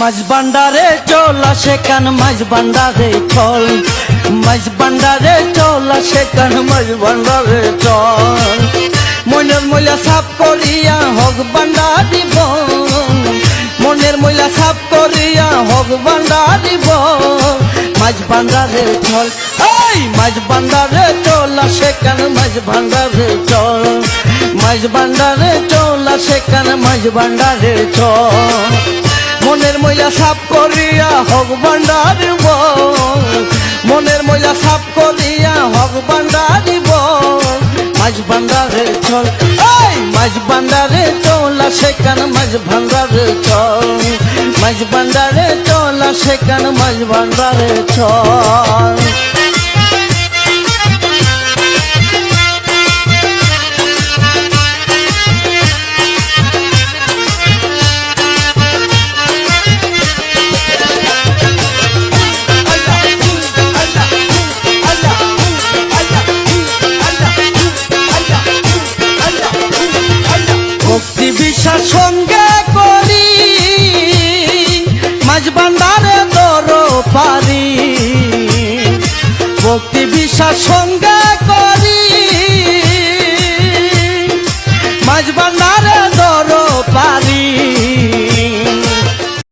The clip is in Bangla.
মাঝ বান্ডারে চলা সেখান মাঝ বান্ডারে চল। মাঝ বান্ডারে চলা সেখান মাঝ বান্ডারে চল। মনের ময়লা সাফ করিয়া হক বান্ডারিব মনের ময়লা সাফ করিয়া হক বান্ডারিব মাঝ বান্ডারে চল। এই মাঝ বান্ডারে চলা সেখান মাঝ বান্ডারে চল। মাঝ বান্ডারে চল। মনের ময়লা সাফ করিয়া হক ভান্ডারিব মনের ময়লা সাফ করিয়া হক ভান্ডারিব মাছ ভান্ডারে চল, এই মাঝ ভান্ডারে চলা সেখান মাছ ভান্ডারে চল। মাছ ভান্ডারে চলা সেখান মাছ ভান্ডারে চল। বিশ্বাস সঙ্গে করি। মাঝ ভান্ডারে দর পারি ভক্তি বিশ্বাস সঙ্গে করি।